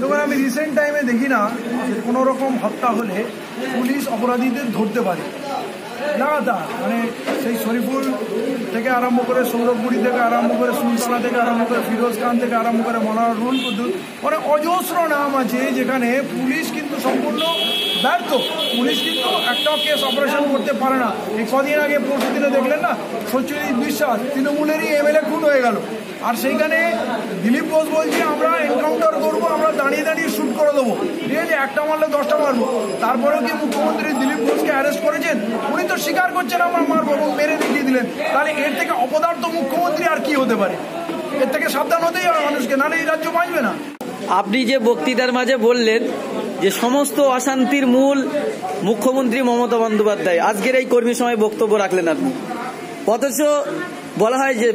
যেমন আমি রিসেন্ট টাইমে দেখি না কোনো রকম হত্যা হলে পুলিশ অপরাধীদের ধরতে পারে। লাগাতার মানে সেই শরীফুল থেকে আরম্ভ করে সৌরভপুরি থেকে আরম্ভ করে সুলতানা থেকে আরম্ভ করে ফিরোজ খান থেকে আরম্ভ করে মনোহর রুল কুদ্দুস মানে অজস্র নাম আছে যেখানে পুলিশ কিন্তু সম্পূর্ণ ব্যর্থ। পুলিশ কিন্তু একটাও কেস অপারেশন করতে পারে না। এই কদিন আগে পরশু দিনে দেখলেন না? সত্যজিৎ বিশ্বাস তৃণমূলেরই এমএলএ খুন হয়ে গেল। আর সেইখানে দিলীপ ঘোষ বলছে, আমরা এনকাউন্টার করব, আমরা দাঁড়িয়ে দাঁড়িয়ে শ্যুট করে দেবো। ঠিক আছে, একটা মারলে দশটা মারবো। তারপরেও কি মুখ্যমন্ত্রী দিলীপ ঘোষকে অ্যারেস্ট করেছেন? উনি তো স্বীকার করছেন আমরা মারবো এবং মেরে দেখিয়ে দিলেন। তাহলে এর থেকে অপদার্থ মুখ্যমন্ত্রী আর কি হতে পারে? এর থেকে সাবধান হতেই হবে মানুষকে, নাহলে এই রাজ্য বাঁচবে না। আপনি যে বক্তৃতার মাঝে বললেন যে সমস্ত অশান্তির মূল মুখ্যমন্ত্রী মমতা বন্দ্যোপাধ্যায়, আজকের এই কর্মী সময় বক্তব্য রাখলেন আপনি। অথচ বলা হয় যে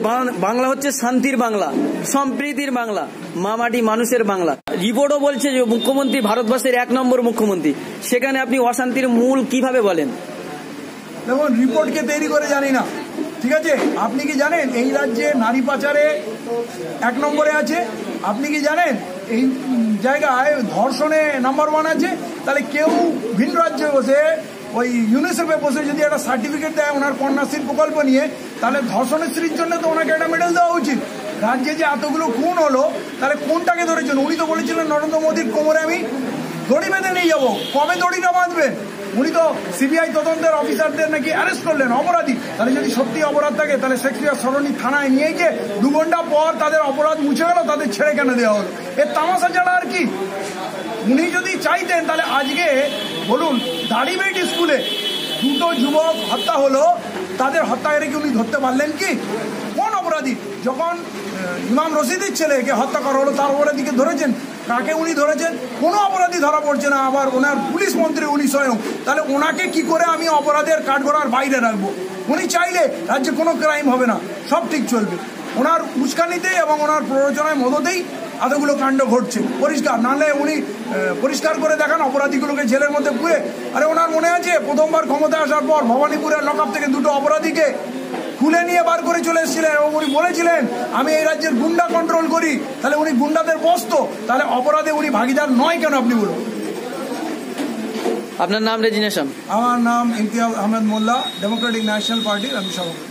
বাংলা হচ্ছে শান্তির বাংলা, সম্প্রীতির বাংলা, মামাটি মানুষের বাংলা। রিপোর্টও বলছে যে মুখ্যমন্ত্রী ভারতবর্ষের এক নম্বর মুখ্যমন্ত্রী। সেখানে আপনি অশান্তির মূল কীভাবে বলেন? দেখুন রিপোর্টকে তৈরি করে জানি না। ঠিক আছে? আপনি কি জানেন এই রাজ্যে নারী পাচারে এক নম্বরে আছে? আপনি কি জানেন এই জায়গায় ধর্ষণে নাম্বার ওয়ান আছে? তাহলে কেউ ভিন রাজ্যে বসে, ওই ইউনিসেফে বসে যদি একটা সার্টিফিকেট দেয় ওনার কন্যাশ্রী প্রকল্প নিয়ে, তাহলে ধর্ষণের স্ত্রীর জন্য তো ওনাকে একটা মেডেল দেওয়া উচিত। রাজ্যে যে এতগুলো খুন হলো, তাহলে কোনটাকে ধরেছেন? উনি তো বলেছিলেন, নরেন্দ্র মোদীর কোমরে আমি দড়ি বেঁধে নিয়ে যাব। কবে দড়িটা বাঁধবেন? উনি তো সিবিআই তদন্তের অফিসারদের নাকি অ্যারেস্ট করলেন, অপরাধী। তাহলে যদি সত্যি অপরাধ থাকে, তাহলে শেক্সপিয়ার সরণি থানায় নিয়ে গিয়ে দু ঘণ্টা পর তাদের অপরাধ মুছে গেল, তাদের ছেড়ে কেন দেওয়া হলো? এর তামাশা ছাড়া আর কি? উনি যদি চাইতেন, তাহলে আজকে বলুন, দাড়িবেট স্কুলে দুটো যুবক হত্যা হলো, তাদের হত্যাকারী কি উনি ধরতে পারলেন কি? কোন অপরাধী যখন ইমাম রশিদের ছেলেকে হত্যা করা হলো, তার অপরাধীকে ধরেছেন। কাকে উনি ধরেছেন? কোনো অপরাধী ধরা পড়ছে না। আবার ওনার পুলিশ মন্ত্রী উনি স্বয়ং। তাহলে ওনাকে কি করে আমি অপরাধের কাঠগড়ার বাইরে রাখব? উনি চাইলে রাজ্যে কোনো ক্রাইম হবে না। সব ঠিক চলবে। ওনার উস্কানিতে এবং ওনার প্ররোচনায় মদতেই এতগুলো কাণ্ড ঘটছে। পরিষ্কার। নাহলে উনি পরিষ্কার করে দেখান অপরাধীগুলোকে জেলের মধ্যে পুয়ে আরে ওনার মনে আছে, প্রথমবার ক্ষমতায় আসার পর ভবানীপুরের লকআপ থেকে দুটো অপরাধীকে খুলে নিয়ে বার করে চলে এসেছিলেন এবং উনি বলেছিলেন আমি এই রাজ্যের গুন্ডা কন্ট্রোল করি। তাহলে উনি গুন্ডাদের বসতো তাহলে অপরাধে উনি ভাগিদার নয় কেন আপনি বলুন? আপনার নাম রেজিনেশন। আমার নাম ইমতিয়াজ আহমেদ মোল্লা ডেমোক্রেটিক ন্যাশনাল পার্টির আমি সভাপতি।